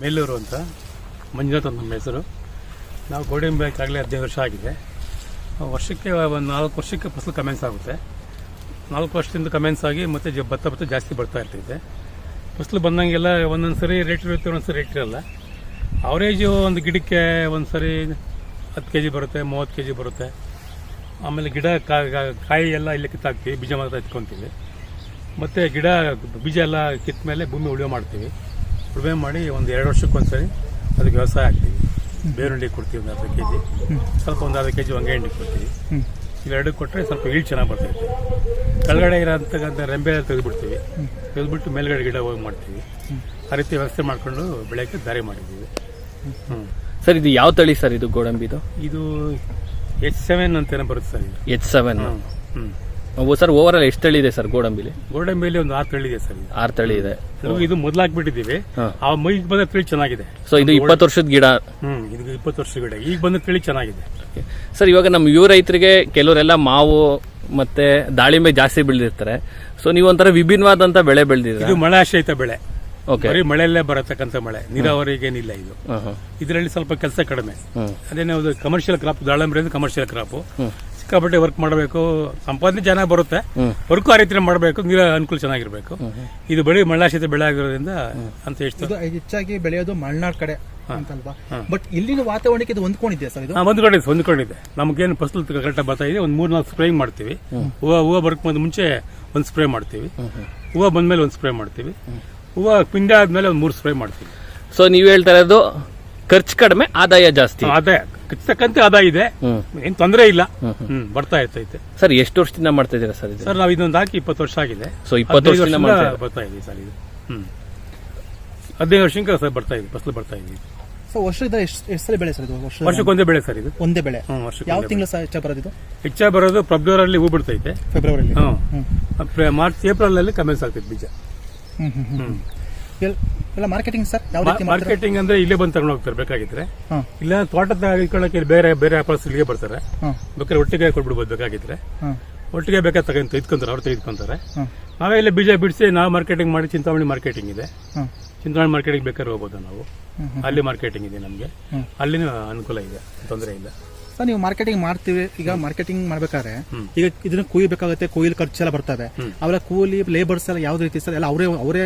ಮೇಲೂರು ಅಂತ. ಮಂಜುನಾಥ್ ಅಂತ ನಮ್ಮ ಹೆಸರು. ನಾವು ಗೋಡಂಬಿ ಆಗಲೇ ಹದಿನೈದು ವರ್ಷ ಆಗಿದೆ. ವರ್ಷಕ್ಕೆ ಒಂದು ನಾಲ್ಕು ವರ್ಷಕ್ಕೆ ಫಸಲು ಕಮೆನ್ಸ್ ಆಗುತ್ತೆ. ನಾಲ್ಕು ವರ್ಷದಿಂದ ಕಮೆನ್ಸ್ ಆಗಿ ಮತ್ತೆ ಜ- ಭತ್ತ ಭತ್ತ ಜಾಸ್ತಿ ಬರ್ತಾ ಇರ್ತೈತೆ. ಫಸಲು ಬಂದಂಗೆಲ್ಲ ಒಂದೊಂದು ಸರಿ ರೇಟ್ ಇರುತ್ತೆ ಒಂದೊಂದು ಸರಿ ರೇಟ್ ಇರಲ್ಲ. ಅವರೇಜು ಒಂದು ಗಿಡಕ್ಕೆ ಒಂದು ಸರಿ ಹತ್ತು ಕೆ ಜಿ ಬರುತ್ತೆ, ಮೂವತ್ತು ಕೆ ಜಿ ಬರುತ್ತೆ. ಆಮೇಲೆ ಗಿಡ ಕಾಯಿ ಎಲ್ಲ ಇಲ್ಲಿ ಕಿತ್ತಾಕ್ತೀವಿ, ಬೀಜ ಮಾತ್ರ ಎತ್ಕೊತೀವಿ. ಮತ್ತು ಗಿಡ ಬೀಜ ಎಲ್ಲ ಕಿತ್ತ ಮೇಲೆ ಭೂಮಿ ಉಳಿಯೋ ಮಾಡ್ತೀವಿ. ಉಳುಮೆ ಮಾಡಿ ಒಂದು ಎರಡು ವರ್ಷಕ್ಕೊಂದ್ಸರಿ ಅದಕ್ಕೆ ವ್ಯವಸಾಯ ಹಾಕ್ತೀವಿ. ಬೇರುಂಡಿ ಕೊಡ್ತೀವಿ ಒಂದು ಅರ್ಧ ಕೆ ಜಿ ಸ್ವಲ್ಪ ಒಂದು ಅರ್ಧ ಕೆ ಜಿ ಹೊಂಗೆ ಹಿಂಡಿ ಕೊಡ್ತೀವಿ. ಇವೆರಡು ಕೊಟ್ಟರೆ ಸ್ವಲ್ಪ ಈಳ್ ಚೆನ್ನಾಗಿ ಬರ್ತೈತೆ. ಕೆಳಗಡೆ ಇರೋಂತಕ್ಕಂಥ ರೆಂಬೆ ತೆಗೆದುಬಿಡ್ತೀವಿ. ತೆಗೆದುಬಿಟ್ಟು ಮೇಲ್ಗಡೆ ಗಿಡ ಹೋಗಿ ಮಾಡ್ತೀವಿ. ಆ ರೀತಿ ವ್ಯವಸ್ಥೆ ಮಾಡಿಕೊಂಡು ಬೆಳೆಯೋಕ್ಕೆ ದಾರಿ ಮಾಡಿದ್ದೀವಿ. ಹ್ಞೂ ಸರ್ ಇದು ಯಾವ ತಳಿ ಸರ್ ಇದು ಗೋಡಂಬಿದು? ಇದು ಎಚ್ ಸೆವೆನ್ ಅಂತೇನೋ ಬರುತ್ತೆ ಸರ್ ಇದು. ಎಚ್ ಸೆವೆನ್ ಹ್ಞೂ ಸರ್ ಓವರ್ ಆಲ್ ಎಷ್ಟು ತಳಿ ಇದೆ ಸರ್ ಗೋಡಂಬಿಲಿ? ಗೋಡಂಬಿಲಿ ಒಂದು ಆರು ತಳಿ ಇದೆ ಸರ್ ಇದು. ಆರು ತಳಿ ಇದೆ. ಇದು- ಇದು ಮೊದಲು ಆ ಮೈಗೆ ಬಂದ ತಳಿ ಚೆನ್ನಾಗಿದೆ. ಸೊ ಇದು ಇಪ್ಪತ್ತು ವರ್ಷದ ಗಿಡ? ಹ್ಮ್ ಇದು ಇಪ್ಪತ್ತು ವರ್ಷ ಗಿಡ. ಈಗ ಬಂದ ತಳಿ ಚೆನ್ನಾಗಿದೆ. ಸರ್ ಇವಾಗ ನಮ್ಮ ಯುವ ರೈತರಿಗೆ ಕೆಲವರೆಲ್ಲ ಮಾವು ಮತ್ತೆ ದಾಳಿಂಬೆ ಜಾಸ್ತಿ ಬೆಳೆದಿರ್ತಾರೆ. ಸೊ ನೀವು ಒಂಥರ ವಿಭಿನ್ನವಾದಂತ ಬೆಳೆ ಬೆಳೆದಿದೆ ಇದು ಮಳೆ ಆಶ್ರಯಿತ ಬೆಳೆ. ಓಕೆ. ಬರೀ ಮಳೆಯಲ್ಲೇ ಬರತಕ್ಕಂಥ ಮಳೆ. ನೀರಾವರಿಗೇನಿಲ್ಲ ಇದು. ಇದರಲ್ಲಿ ಸ್ವಲ್ಪ ಕೆಲಸ ಕಡಿಮೆ. ಅದೇನೆ ಅದೇನೇ ಕಮರ್ಷಿಯಲ್ ಕ್ರಾಪ್ ದಾಳಂಬರಿ ಅಂದ್ರೆ ಕಮರ್ಷಿಯಲ್ ಕ್ರಾಪ್ ಸಿಕ್ಕಾಪಟ್ಟೆ ವರ್ಕ್ ಮಾಡಬೇಕು. ಸಂಪಾದನೆ ಚೆನ್ನಾಗಿ ಬರುತ್ತೆ. ವರ್ಕು ಆ ರೀತಿ ಮಾಡಬೇಕು. ನೀರ ಅನುಕೂಲ ಚೆನ್ನಾಗಿರ್ಬೇಕು. ಇದು ಬೆಳೆ ಮಳೆಯಾಶ್ರಿತ ಬೆಳೆ ಆಗಿರೋದ್ರಿಂದ ಅಂತ ಎಷ್ಟು ಇದು ಹೆಚ್ಚಾಗಿ ಬೆಳೆಯೋದು ಮಲೆನಾಡ್ ಕಡೆ ಅಂತಲ್ವಾ? ಬಟ್ ಇಲ್ಲಿನ ವಾತಾವರಣಕ್ಕೆ ಇದು ಹೊಂದ್ಕೊಂಡಿದೆ ಸರ್ ಇದು? ಹೊಂದ್ಕೊಂಡಿದೆ ಹೊಂದ್ಕೊಂಡಿದೆ. ನಮಗೇನು ಫಸಲು ಕರೆಕ್ಟಾಗಿ ಬರ್ತಾ ಇದೆ. ಒಂದು ಮೂರು ನಾಲ್ಕು ಸ್ಪ್ರೇ ಮಾಡ್ತೀವಿ. ಹೂವು ಹೂವು ಬರಕ್ ಮುಂದೆ ಮುಂಚೆ ಒಂದು ಸ್ಪ್ರೇ ಮಾಡ್ತೀವಿ. ಹೂವು ಬಂದ್ಮೇಲೆ ಒಂದು ಸ್ಪ್ರೇ ಮಾಡ್ತೀವಿ. ಹೂವು ಪಿಂಡ ಆದ್ಮೇಲೆ ಒಂದು ಮೂರು ಸ್ಪ್ರೇ ಮಾಡ್ತೀವಿ. ಸೊ ನೀವು ಹೇಳ್ತಾ ಇರೋದು ಖರ್ಚು ಕಡಿಮೆ ಆದಾಯ ಜಾಸ್ತಿ. ಆದಾಯ. ಖಚಿತಕ್ಕಂತೆ ಆದಾಯ ಇದೆ. ಏನ್ ತೊಂದರೆ ಇಲ್ಲ. ಹ್ಮ್ ಬರ್ತಾ ಇರ್ತೈತೆ. ಸರ್ ಎಷ್ಟು ವರ್ಷದಿಂದ ಮಾಡ್ತಾ ಇದ್ದೀರಾ ಸರ್ ಇದು? ಸರ್ ನಾವು ಇದೊಂದು ಹಾಕಿ ಇಪ್ಪತ್ತು ವರ್ಷ ಆಗಿದೆ. ಸೊ ಇಪ್ಪತ್ತು ಹದಿನೈದು ವರ್ಷದಿಂದ ವರ್ಷದಿಂದ ಮಾಡ್ತಾ ಬರ್ತಾ ಇದೆ ಸರ್ ಇದು. ಹ್ಮ್. ಹದಿನೈದು ವರ್ಷಕ್ಕೆ ಸರ್ ಬರ್ತಾ ಇದೆ ಫಸಲು ಬರ್ತಾ ಇದೆ. ಸೊ ವರ್ಷದ ಎಷ್ಟು ಎಷ್ಟು ಸಲ ಬೆಳೆ ಸರ್ ಇದು? ವರ್ಷ ವರ್ಷಕ್ಕೊಂದೇ ಬೆಳೆ ಸರ್ ಇದು. ಒಂದೇ ಬೆಳೆ. ಹ್ಮ್ ಯಾವ ತಿಂಗಳು ಸಹ ಹೆಚ್ಚಾಗಿ ಬರೋದು ಇದು? ಹೆಚ್ಚಾಗಿ ಬರೋದು ಫೆಬ್ರವರಿಯಲ್ಲಿ ಹೂ ಬಿಡ್ತೈತೆ. ಫೆಬ್ರವರಿ ಹ್ಮ್. ಮಾರ್ಚ್ ಏಪ್ರಿಲ್ ಅಲ್ಲಿ ಕಮೆನ್ಸ್ ಆಗ್ತೈತೆ ಬೀಜ. ಹ್ಮ್ ಹ್ಮ್ ಹ್ಮ್ ಹ್ಮ್. ಎಲ್ಲ ಮಾರ್ಕೆಟಿಂಗ್ ಸರ್ ಯಾವ ರೀತಿ ಮಾಡ್ತಾರೆ? ಮಾರ್ಕೆಟಿಂಗ್ ಅಂದ್ರೆ ಇಲ್ಲೇ ಬಂದು ತಗೊಂಡು ಹೋಗ್ತಾರೆ ಬೇಕಾಗಿದ್ರೆ. ಹಾ. ಇಲ್ಲ ತೋಟದ ಇಟ್ಕೊಳ್ಳೋಕೆ ಬೇರೆ ಬೇರೆ ವ್ಯಾಪಾರಸ್ಥರು ಇಲ್ಲಿಗೆ ಬರ್ತಾರೆ. ಹಾ. ಬೇಕಾದ್ರೆ ಒಟ್ಟಿಗೆ ಕೊಟ್ಬಿಡ್ಬೋದು ಬೇಕಾಗಿದ್ರೆ. ಹಾ. ಒಟ್ಟಿಗೆ ಬೇಕಾದ್ರೆ ತಗೊಂಡು ತೆಗೆದುಕೊಂತಾರೆ ಅವ್ರು ತೆಗೆದುಕೊಂತಾರೆ. ಹಾ. ನಾವೇ ಇಲ್ಲಿ ಬೀಜ ಬಿಡಿಸಿ ನಾವು ಮಾರ್ಕೆಟಿಂಗ್ ಮಾಡಿ ಚಿಂತಾಮಣಿ ಮಾರ್ಕೆಟಿಂಗ್ ಇದೆ. ಹಾ. ಚಿಂತಾಮಣಿ ಮಾರ್ಕೆಟಿಂಗ್ ಬೇಕಾದ್ರೆ ಹೋಗ್ಬೋದು ನಾವು? ಅಲ್ಲಿ ಮಾರ್ಕೆಟಿಂಗ್ ಇದೆ ನಮಗೆ. ಅಲ್ಲಿನೂ ಅನುಕೂಲ ಇದೆ ತೊಂದರೆ ಇಲ್ಲ. ಸರ್ ನೀವು ಮಾರ್ಕೆಟಿಂಗ್ ಮಾಡ್ತೀವಿ. ಈಗ ಮಾರ್ಕೆಟಿಂಗ್ ಮಾಡ್ಬೇಕಾದ್ರೆ ಈಗ ಇದನ್ನ ಕುಯ್ಬೇಕಾಗುತ್ತೆ ಖರ್ಚು ಖರ್ಚೆಲ್ಲ ಬರ್ತವೆ ಅವೆಲ್ಲ ಕೂಲಿ ಲೇಬರ್ಸ್ ಎಲ್ಲ ಯಾವ್ದು ರೀತಿ ಸರ್? ಎಲ್ಲ ಅವರೇ ಅವರೇ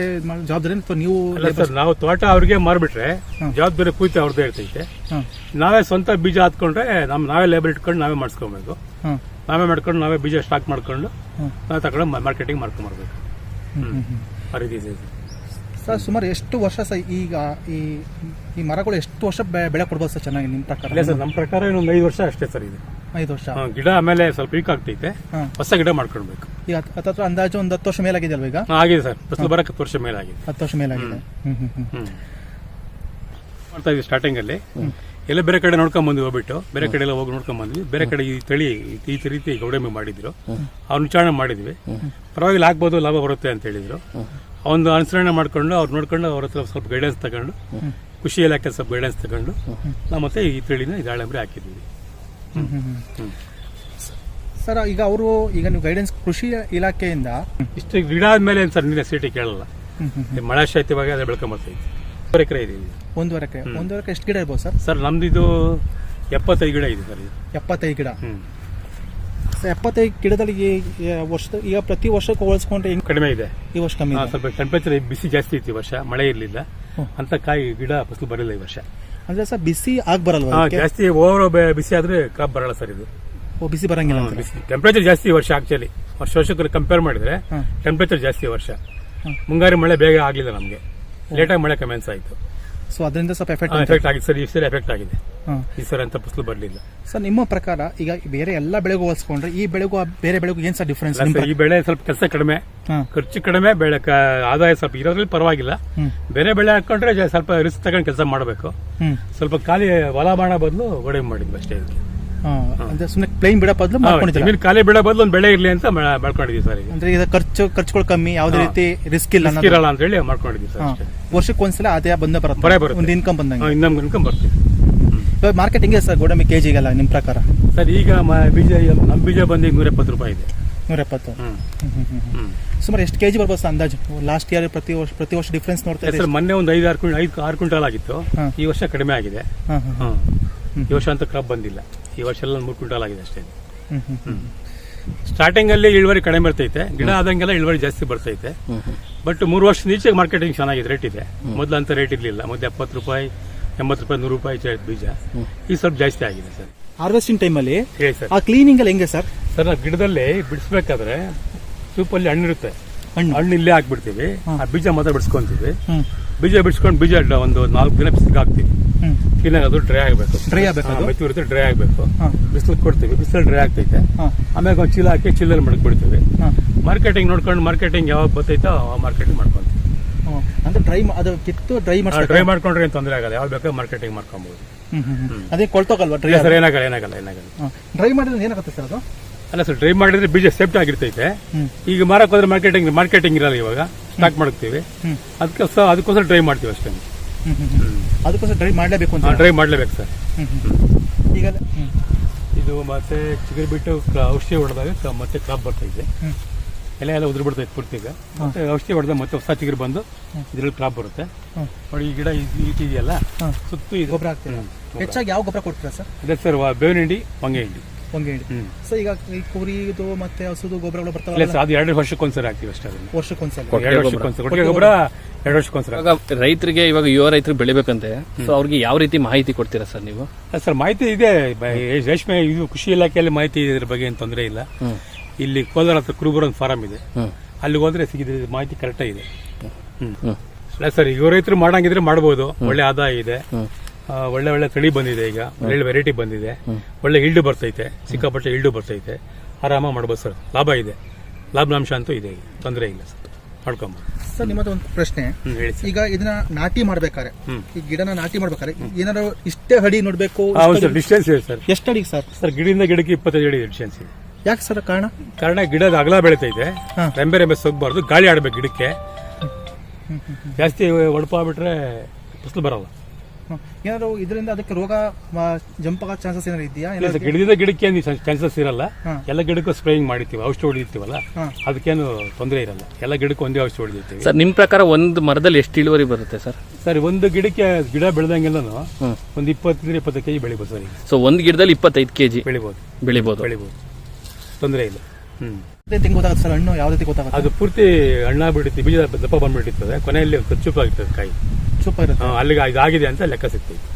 ಜವಾಬ್ದಾರಿ ಅಥವಾ ನೀವು ಸರ್ ನಾವು ತೋಟ ಅವ್ರಿಗೆ ಮಾರ್ಬಿಟ್ರೆ ಜವಾಬ್ದಾರಿ ಪೂರ್ತಿ ಅವ್ರದ್ದೇ ಇರ್ತೈತೆ. ನಾವೇ ಸ್ವಂತ ಬೀಜ ಹಾತ್ಕೊಂಡ್ರೆ ನಮ್ ನಾವೇ ಲೇಬರ್ ಇಟ್ಕೊಂಡು ನಾವೇ ಮಾಡಿಸ್ಕೊಬೇಕು. ನಾವೇ ಮಾಡ್ಕೊಂಡು ನಾವೇ ಬೀಜ ಸ್ಟಾಕ್ ಮಾಡ್ಕೊಂಡು. ನಾವು ತಗೊಂಡು ಮಾರ್ಕೆಟಿಂಗ್ ಮಾಡ್ಕೊಂಡ್ಬರ್ಬೇಕು ಆ ರೀತಿ ಇದು. ಸರ್ ಸುಮಾರು ಎಷ್ಟು ವರ್ಷ ಸರ್ ಈಗ ಈ ಈ ಮರಗಳು ಎಷ್ಟು ವರ್ಷ ಬೆ- ಬೆಳೆ ಕೊಡ್ಬೋದು ಸರ್ ಚೆನ್ನಾಗಿ ನಿಮ್ಮ ಪ್ರಕಾರ? ಇಲ್ಲ ಸರ್ ನಮ್ಮ ಪ್ರಕಾರ ಇನ್ನೊಂದು ಐದು ವರ್ಷ ಅಷ್ಟೇ ಸರ್ ಇದು. ಐದು ವರ್ಷ. ಹಾ, ಗಿಡ ಆಮೇಲೆ ಸ್ವಲ್ಪ ವೀಕ್ ಆಗ್ತೈತೆ. ಹಾಂ. ಹೊಸ ಗಿಡ ಮಾಡ್ಕೊಳ್ಬೇಕು. ಈಗ ಹತ್- ಹತ್ತತ್ರ ಅಂದಾಜು ಒಂದು ಹತ್ತು ವರ್ಷ ಮೇಲಾಗಿದೆ ಅಲ್ವಾ ಈಗ? ಹಾ, ಆಗಿದೆ ಸರ್. ಫಸಲು ಬರಕ್ಕೆ ಹತ್ತು ವರ್ಷ ಮೇಲೆ ಆಗಿದೆ ಹತ್ತು ವರ್ಷ ಮೇಲಾಗಿದೆ. ಹ್ಮ್. ಹ್ಮ್ ಹ್ಮ್ ಹ್ಮ್. ಮಾಡ್ತಾ ಇದ್ವಿ ಸ್ಟಾರ್ಟಿಂಗ್ ಅಲ್ಲಿ. ಎಲ್ಲ ಬೇರೆ ಕಡೆ ನೋಡ್ಕೊಂಡ್ ಬಂದ್ವಿ ಹೋಗ್ಬಿಟ್ಟು ಬೇರೆ ಕಡೆ ಎಲ್ಲ ಹೋಗಿ ನೋಡ್ಕೊಂಡ್ ಬಂದ್ವಿ. ಬೇರೆ ಕಡೆ ಈ ತಳಿ ಈ ರೀತಿ ಗೌಡಮೆ ಮಾಡಿದ್ರು. ಅವ್ರ ವಿಚಾರಣೆ ಮಾಡಿದ್ವಿ. ಪರವಾಗಿಲ್ಲ ಆಗ್ಬೋದು ಲಾಭ ಬರುತ್ತೆ ಅಂತ ಹೇಳಿದ್ರು. ಒಂದು ಅನುಸರಣೆ ಮಾಡ್ಕೊಂಡು ಅವ್ರು ನೋಡ್ಕೊಂಡು ಅವ್ರ ಹತ್ರ ಸ್ವಲ್ಪ ಗೈಡೆನ್ಸ್ ತಗೊಂಡು ಖುಷಿ ಇಲಾಖೆ ಸ್ವಲ್ಪ ಗೈಡೆನ್ಸ್ ತಗೊಂಡು ನಾವು ಮತ್ತೆ ಈ ತಳಿನ ದಾಳಿಂಬರಿ ಹಾಕಿದ್ವಿ ಹಾಕಿದ್ದೀವಿ. ಸರ್ ಈಗ ಅವರು ಈಗ ನೀವು ಗೈಡೆನ್ಸ್ ಕೃಷಿ ಇಲಾಖೆಯಿಂದ ಇಷ್ಟು ಗಿಡ ಆದ್ಮೇಲೆ ಸರ್ ನಿನ್ನೆ ಸಿಟಿ ಕೇಳಲ್ಲ? ಈ ಮಳೆ ಶೈತ್ಯವಾಗಿ ಅದೇ ಬೆಳ್ಕೊಂಬರ್ತೈತಿ ಒಂದೂವರೆ ಎಕರೆ ಇದೆ ಒಂದು ಒಂದೂವರೆ ಎಕರೆ. ಒಂದೂವರೆ ಎಕರೆ ಎಷ್ಟು ಗಿಡ ಇರ್ಬೋದು ಸರ್? ಸರ್ ನಮ್ದು ಇದು ಎಪ್ಪತ್ತೈದು ಗಿಡ ಇದೆ ಸರ್ ಎಪ್ಪತ್ತೈದು ಗಿಡ. ಎಪ್ಪತ್ತೈದು ಗಿಡದಲ್ಲಿ ಈ- ಈ ವರ್ಷದ ಈಗ ಪ್ರತಿ ವರ್ಷಕ್ಕೆ ಹೋಲಿಸ್ಕೊಂಡ್ರೆ ಹೆಂಗ್ ಕಡಿಮೆ ಇದೆ. ಈ ವರ್ಷ ಕಮ್ಮಿ ಇದೆ. ಸ್ವಲ್ಪ ಟೆಂಪರೇಚರ್ ಬಿಸಿ ಜಾಸ್ತಿ ಇತ್ತು ಈ ವರ್ಷ ಮಳೆ ಇರಲಿಲ್ಲ. ಅಂತ ಕಾಯಿ ಗಿಡ ಫಸಲು ಬರಲಿಲ್ಲ ಈ ವರ್ಷ. ಅಂದ್ರೆ ಸರ್ ಬಿಸಿ ಆಗ್ ಬರಲ್ವಾ ಇದಕ್ಕೆ? ಜಾಸ್ತಿ ಓವರ್ ಬಿಸಿ ಆದ್ರೆ ಕ್ರಾಪ್ ಬರಲ್ಲ ಸರ್ ಇದು. ಓ ಬಿಸಿ ಬರಂಗಿಲ್ಲ ಬಿಸಿ. ಟೆಂಪರೇಚರ್ ಜಾಸ್ತಿ ಈ ವರ್ಷ ಆಕ್ಚುಲಿ ವರ್ಷ ವರ್ಷಕ್ಕೆ ಕಂಪೇರ್ ಮಾಡಿದ್ರೆ. ಟೆಂಪರೇಚರ್ ಜಾಸ್ತಿ ಈ ವರ್ಷ. ಮುಂಗಾರಿ ಮುಂಗಾರು ಮಳೆ ಬೇಗ ಆಗಲಿಲ್ಲ ನಮಗೆ. ಲೇಟಾಗಿ ಮಳೆ ಕಮೆನ್ಸ್ ಆಯಿತು. ಸೊ ಅದರಿಂದ ಸ್ವಲ್ಪ ಎಫೆಕ್ಟ್ ಎಫೆಕ್ಟ್ ಆಗಿದೆ. ಸರ್ ಈ ಸರಿ ಎಫೆಕ್ಟ್ ಆಗಿದೆ. ಹಾಂ. ಈ ಸರಿ ಅಂತ ಫಸಲು ಬರಲಿಲ್ಲ. ಸರ್ ನಿಮ್ಮ ಪ್ರಕಾರ ಈಗ ಬೇರೆ ಎಲ್ಲ ಬೆಳೆಗೂ ಹೋಲಿಸ್ಕೊಂಡ್ರೆ ಈ ಬೆಳೆಗೂ ಆ ಬೇರೆ ಬೆಳೆಗೂ ಏನ್ ಸರ್ ಡಿಫ್ರೆನ್ಸ್ ಈ ಬೆಳೆ ಸ್ವಲ್ಪ ಕೆಲಸ ಕಡಿಮೆ. ಖರ್ಚು ಕಡಿಮೆ ಬೆಳೆ ಆದಾಯ ಸ್ವಲ್ಪ ಇರೋದ್ರಲ್ಲಿ ಪರವಾಗಿಲ್ಲ. ಬೇರೆ ಬೆಳೆ ಹಾಕೊಂಡ್ರೆ ಸ್ವಲ್ಪ ರಿಸ್ಕ್ ತಗೊಂಡು ಕೆಲಸ ಮಾಡಬೇಕು. ಸ್ವಲ್ಪ ಖಾಲಿ ಹೊಲ ಮಾಡೋ ಬದಲು ಒಡೆ ಮಾಡಿದ್ವಿ ಅಷ್ಟೇ ಇದಕ್ಕೆ. ಅಂದ್ರೆ ಸುಮ್ಮನೆ ಪ್ಲೇನ್ ಬಿಡೋ ಬದಲು ಮಾಡ್ಕೊಂಡಿದ್ದೀರಾ? ಜಮೀನು ಖಾಲಿ ಬೆಳೆ ಬದಲು ಒಂದು ಬೆಳೆ ಇರಲಿ ಅಂತ ಮಾಡ್ಕೊಂಡಿದ್ದೀವಿ ಸರ್ ಈಗ. ಅಂದ್ರೆ ಇದು ಖರ್ಚು ಖರ್ಚುಗಳು ಕಮ್ಮಿ ಯಾವುದೇ ರೀತಿ ರಿಸ್ಕ್ ಇಲ್ಲ ಅನ್ನೋದು. ಇರಲ್ಲ ಅಂತ ಹೇಳಿ ಮಾಡ್ಕೊಂಡಿದ್ದೀವಿ ಸರ್ ಹಾಂ. ಅಷ್ಟೇ. ವರ್ಷಕ್ಕೆ ಒಂದ್ಸಲ ಆದಾಯ ಬಂದೇ ಬರೇ ಬರುತ್ತೆ. ಬರುತ್ತೆ. ಒಂದು ಇನ್ಕಮ್ ಬಂದಂಗೆ. ಇನ್ನೊಂದು ಇನ್ಕಮ್ ಬರ್ತೀವಿ ಇವಾಗ ಮಾರ್ಕೆಟ್ ಹೆಂಗೆ ಸರ್ ಗೋಡಂಬಿ ಕೆಜಿಗೆಲ್ಲ ನಿಮ್ಮ ಪ್ರಕಾರ? ಸರ್ ಈಗ ಮ- ಬೀಜ ನಮ್ಮ ಬೀಜ ಬಂದು ಈಗ ನೂರ ಎಪ್ಪತ್ತು ರೂಪಾಯಿ ಇದೆ. ನೂರ ಎಪ್ಪತ್ತು ಹ್ಮ್. ಹ್ಮ್, ಹ್ಮ್, ಹ್ಮ್, ಹ್ಮ್. ಹ್ಮ್. ಸುಮಾರು ಎಷ್ಟು ಕೆಜಿ ಬರ್ಬೋದು ಸರ್ ಅಂದಾಜು? ಲಾಸ್ಟ್ ಇಯರ್ ಪ್ರತಿ ವರ್ಷ ಪ್ರತಿ ವರ್ಷ ಡಿಫ್ರೆನ್ಸ್ ನೋಡ್ತಾ ಸರ್ ಮೊನ್ನೆ ಒಂದು ಐದು ಆರು ಕ್ವಿಂಟಲ್ ಐದು ಆರು ಕ್ವಿಂಟಲ್ ಆಗಿತ್ತು. ಹಾ. ಈ ವರ್ಷ ಕಡಿಮೆ ಆಗಿದೆ. ಹ್ಮ್. ಈ ವರ್ಷ ಅಂತ ಕ್ರಾಪ್ ಬಂದಿಲ್ಲ. ಈ ವರ್ಷ ಎಲ್ಲ ಮೂರು ಕ್ವಿಂಟಲ್ ಆಗಿದೆ ಅಷ್ಟೇ. ಸ್ಟಾರ್ಟಿಂಗ್ ಅಲ್ಲಿ ಇಳುವರಿ ಕಡಿಮೆ ಬರ್ತೈತೆ. ಗಿಡ ಆದಂಗೆಲ್ಲ ಇಳುವರಿ ಜಾಸ್ತಿ ಬರ್ತೈತೆ. ಬಟ್ ಮೂರು ವರ್ಷದ ಈಚೆಗೆ ಮಾರ್ಕೆಟಿಂಗ್ ಚೆನ್ನಾಗಿದೆ ರೇಟ್ ಇದೆ. ಮೊದಲು ಅಂತ ರೇಟ್ ಇರಲಿಲ್ಲ. ಮೊದಲು ಎಪ್ಪತ್ತು ರೂಪಾಯಿ ಎಂಬತ್ತು ರೂಪಾಯಿ ನೂರು ರೂಪಾಯಿ ಬೀಜ. ಈ ಸ್ವಲ್ಪ ಜಾಸ್ತಿ ಆಗಿದೆ ಸರ್. ಹಾರ್ವೆಸ್ಟಿಂಗ್ ಟೈಮಲ್ಲಿ ಹೇಳಿ ಸರ್. ಆ ಕ್ಲೀನಿಂಗ್ ಅಲ್ಲಿ ಹೆಂಗೆ ಸರ್? ಸರ್ ನಾವು ಗಿಡದಲ್ಲಿ ಬಿಡಿಸ್ಬೇಕಾದ್ರೆ ಸೂಪಲ್ಲಿ ಹಣ್ಣಿರುತ್ತೆ. ಹಣ್ಣು. ಹಣ್ಣು ಇಲ್ಲೇ ಹಾಕ್ಬಿಡ್ತೀವಿ. ಆ ಬೀಜ ಮಾತ್ರ ಬಿಡಿಸ್ಕೊಂತೀವಿ. ಬೀಜ ಬಿಡಿಸ್ಕೊಂಡು ಬೀಜ ಒಂದು ನಾಲ್ಕು ದಿನ ಬಿಸಿಲಿಗೆ ಹಾಕ್ತೀವಿ. ಕ್ಲೀನಾಗಿ ಅದು ಡ್ರೈ ಆಗಬೇಕು. ಡ್ರೈ ಆಗಬೇಕು? ಮೆತ್ತು ಇರುತ್ತೆ ಡ್ರೈ ಆಗಬೇಕು. ಬಿಸಿಲು ಕೊಡ್ತೀವಿ ಬಿಸಿಲು ಡ್ರೈ ಆಗ್ತೈತೆ. ಆಮೇಲೆ ಒಂದು ಚೀಲ ಹಾಕಿ ಚೀಲಲ್ಲಿ ಮಡಗಿಬಿಡ್ತೀವಿ. ಮಾರ್ಕೆಟಿಂಗ್ ನೋಡ್ಕೊಂಡು ಮಾರ್ಕೆಟಿಂಗ್ ಯಾವಾಗ ಬರ್ತೈತೋ ಆ ಮಾರ್ಕೆಟಿಂಗ್ ಮಾಡ್ಕೊಂತೀವಿ. ಅಂದ್ರೆ ಡ್ರೈ ಅದು ಕಿತ್ತು ಡ್ರೈ ಮಾಡಿ ಡ್ರೈ ಮಾಡ್ಕೊಂಡ್ರೆ ಏನು ತೊಂದರೆ ಆಗಲ್ಲ. ಯಾವಾಗ ಬೇಕಾದ್ರೆ ಮಾರ್ಕೆಟಿಂಗ್ ಮಾಡ್ಕೊಬೋದು. ಅದೇ ಕೊಳ್ತೋಗಲ್ವಾ ಡ್ರೈ ಸರ್ ಏನಾಗಲ್ಲ ಏನಾಗಲ್ಲ ಏನಾಗಲ್ಲ. ಡ್ರೈ ಮಾಡಿದ್ರೆ ಏನಾಗುತ್ತೆ ಸರ್ ಅದು? ಅಲ್ಲ ಸರ್ ಡ್ರೈ ಮಾಡಿದ್ರೆ ಬೀಜ ಸೇಫ್ಟಿ ಆಗಿರ್ತೈತೆ. ಈಗ ಮಾರಕ್ಕೆ ಹೋದ್ರೆ ಮಾರ್ಕೆಟಿಂಗ್ ಮಾರ್ಕೆಟಿಂಗ್ ಇರಲ್ಲ ಇವಾಗ. ಸ್ಟಾಕ್ ಮಾಡ್ತೀವಿ ಅದಕ್ಕೋಸ್ಕರ ಅದಕ್ಕೆ ಅದಕ್ಕೋಸ್ಕರ ಡ್ರೈ ಮಾಡ್ತೀವಿ ಅಷ್ಟೇ. ಅದಕ್ಕೋಸ್ಕರ ಡ್ರೈ ಮಾಡಲೇಬೇಕು ಅಂತ ಡ್ರೈ ಮಾಡಲೇಬೇಕು ಸರ್. ಈಗ ಇದು ಮತ್ತೆ ಚಿಗುರು ಬಿಟ್ಟು ಔಷಧಿ ಹೊಡೆದಾಗ ಮತ್ತೆ ಕ್ರಾಪ್ ಬರ್ತಾ ಇದೆ. ಎಲೆ ಎಲ್ಲ ಉದುರು ಬಿಡ್ತೈತೆ ಪೂರ್ತಿ ಈಗ ಮತ್ತೆ ಔಷಧಿ ಹೊಡೆದಾಗ ಮತ್ತೆ ಹೊಸ ಚಿಗುರು ಬಂದು ಇದ್ರಲ್ಲಿ ಕ್ರಾಪ್ ಬರುತ್ತೆ. ನೋಡಿ ಈ ಗಿಡ ಇದು ಇದೆಯಲ್ಲ. ಸುತ್ತು ಇದು. ಗೊಬ್ಬರ ಹಾಕ್ತೀನಿ ಹೆಚ್ಚಾಗಿ ಯಾವ ಗೊಬ್ಬರ ಕೊಡ್ತೀರಾ ಸರ್? ಅದೇ ಸರ್ ಬೇವಿನ ಹಿಂಡಿ ಹೊಂಗೆ ಹಿಂಡಿ ಹಿಂಡಿ ಹ್ಮ್. ಸೊ ಈಗ ಈ ಕುರಿದು ಮತ್ತೆ ಹಸುದು ಗೊಬ್ಬರಗಳು ಇಲ್ಲ ಬರ್ತಾವಲ್ಲ ಸರ್ ಅದು ಎರಡು ವರ್ಷಕ್ಕೊಂದ್ಸರಿ ಹಾಕ್ತೀವಿ ಅಷ್ಟೇ ಅದನ್ನ. ವರ್ಷಕ್ಕೊಂದ್ಸಲ ಎರಡು. ವರ್ಷಕ್ಕೊಂದ್ಸರಿ ಕೊಟ್ಟಿಗೆ ಗೊಬ್ಬರ ಎರಡು ವರ್ಷಕ್ಕೊಂದ್ಸರಿ ಇವಾಗ ರೈತರಿಗೆ ಇವಾಗ ಯುವ ರೈತರು ಬೆಳಿಬೇಕಂತೆ. ಸೊ ಅವ್ರಿಗೆ ಯಾವ ರೀತಿ ಮಾಹಿತಿ ಕೊಡ್ತೀರಾ ಸರ್ ನೀವು? ಸರ್ ಮಾಹಿತಿ ಇದೆ. ಬ- ರೇಷ್ಮೆ ಇದು ಕೃಷಿ ಇಲಾಖೆಯಲ್ಲಿ ಮಾಹಿತಿ ಇದೆ ಇದ್ರ ಬಗ್ಗೆ ಏನು ತೊಂದರೆ ಇಲ್ಲ. ಇಲ್ಲಿ ಕೋಲಾರ ಹತ್ರ ಕುರುಬರ ಒಂದು ಫಾರಂ ಇದೆ. ಅಲ್ಲಿಗೆ ಹೋದ್ರೆ ಸಿಗಿದ್ರೆ ಮಾಹಿತಿ ಕರೆಕ್ಟಾಗಿ ಇದೆ. ಹ್ಮ್. ಸರ್ ಯುವ ರೈತರು ಮಾಡಂಗಿದ್ರೆ ಮಾಡ್ಬೋದು. ಒಳ್ಳೆ ಆದಾಯ ಇದೆ. ಒಳ್ಳೆ ಒಳ್ಳೆ ತಳಿ ಬಂದಿದೆ ಈಗ. ಒಳ್ಳೆ ವೆರೈಟಿ ಬಂದಿದೆ. ಒಳ್ಳೆ ಇಲ್ಡು ಬರ್ತೈತೆ. ಸಿಕ್ಕಾಪಟ್ಟೆ ಇಲ್ಡು ಬರ್ತೈತೆ. ಆರಾಮ ಮಾಡ್ಬೋದು ಸರ್. ಲಾಭ ಇದೆ. ಲಾಭಾಂಶ ಅಂತೂ ಇದೆ ಈಗ. ತೊಂದರೆ ಇಲ್ಲ ಸರ್. ಮಾಡ್ಕೊಂಬೋದು. ಸರ್ ನಿಮ್ಮದು ಒಂದು ಪ್ರಶ್ನೆ. ಈಗ ಇದನ್ನ ನಾಟಿ ಮಾಡ್ಬೇಕಾರೆ ಈ ಗಿಡನ ನಾಟಿ ಮಾಡ್ಬೇಕಾರೆ ಏನಾದ್ರು ಇಷ್ಟೇ ಹಡಿ ನೋಡ್ಬೇಕು? ಡಿಸ್ಟೆನ್ಸ್ ಇದೆ ಸರ್. ಎಷ್ಟು ಅಡಿ ಸರ್? ಸರ್ ಗಿಡದಿಂದ ಗಿಡಕ್ಕೆ ಇಪ್ಪತ್ತೈದು ಅಡಿ ಡಿಸ್ಟೆನ್ಸ್ ಇದೆ. ಯಾಕೆ ಸರ್ ಕಾರಣ? ಕಾರಣ ಗಿಡದ ಅಗಲ ಬೆಳೀತೈತೆ. ರೆಂಬೆ ರೆಂಬೆ ಸೊಗ್ಬಾರ್ದು. ಗಾಳಿ ಆಡ್ಬೇಕು ಗಿಡಕ್ಕೆ. ಜಾಸ್ತಿ ಒಡಪಾಗ್ಬಿಟ್ರೆ ಫಸಲು ಬರಲ್ಲ. ಏನಾದ್ರು ಇದರಿಂದ ಅದಕ್ಕೆ ರೋಗ ಜಂಪ್ ಆಗೋ ಚಾನ್ಸಸ್ ಏನಾದ್ರು ಇದೆಯಾ? ಇಲ್ಲ ಸರ್ ಗಿಡದಿಂದ ಗಿಡಕ್ಕೆ ಏನು ಚಾನ್ಸಸ್ ಇರಲ್ಲ. ಹಾ. ಎಲ್ಲ ಗಿಡಕ್ಕೂ ಸ್ಪ್ರೇಯಿಂಗ್ ಮಾಡಿರ್ತೀವಿ ಔಷಧಿ ಹೊಡಿತೀವಲ್ಲ. ಅದಕ್ಕೇನು ತೊಂದರೆ ಇರಲ್ಲ. ಎಲ್ಲ ಗಿಡಕ್ಕೂ ಒಂದೇ ಔಷಧಿ ಹೊಡಿದಿರ್ತೀವಿ ಸರ್ ನಿಮ್ಮ ಪ್ರಕಾರ ಒಂದು ಮರದಲ್ಲಿ ಎಷ್ಟು ಇಳುವರಿ ಬರುತ್ತೆ ಸರ್? ಸರ್ ಒಂದು ಗಿಡಕ್ಕೆ ಗಿಡ ಬೆಳೆದಂಗೆಲ್ಲನು ಒಂದು ಇಪ್ಪತ್ತರಿಂದ ಇಪ್ಪತ್ತು ಕೆಜಿ ಬೆಳಿಬೋದು ಸರ್ ಈಗ. ಸೊ ಒಂದು ಗಿಡದಲ್ಲಿ ಇಪ್ಪತ್ತೈದು ಕೆಜಿ? ಬೆಳಿಬೋದು. ಬೆಳಿಬೋದು. ಬೆಳಿಬೋದು. ತೊಂದರೆ ಇಲ್ಲ. ಹ್ಮ್. ಹೆಂಗ್ ಗೊತ್ತಾಗುತ್ತೆ ಸರ್ ಹಣ್ಣು ಯಾವ ರೀತಿ ಗೊತ್ತಾಗುತ್ತೆ? ಅದು ಪೂರ್ತಿ ಹಣ್ಣಾಗ್ಬಿಟ್ಟಿತ್ತು ಬಿಡುತ್ತೆ ಬೀಜ ದಪ್ಪ ಬಂದ್ಬಿಟ್ಟಿರ್ತದೆ. ಕೊನೆಯಲ್ಲಿ ಚುಪ್ಪಾಗಿರ್ತದೆ ಕಾಯಿ. ಇರುತ್ತೆ. ಹಾ, ಅಲ್ಲಿಗೆ ಇದಾಗಿದೆ ಅಂತ ಲೆಕ್ಕ ಸಿಗ್ತೈತೆ.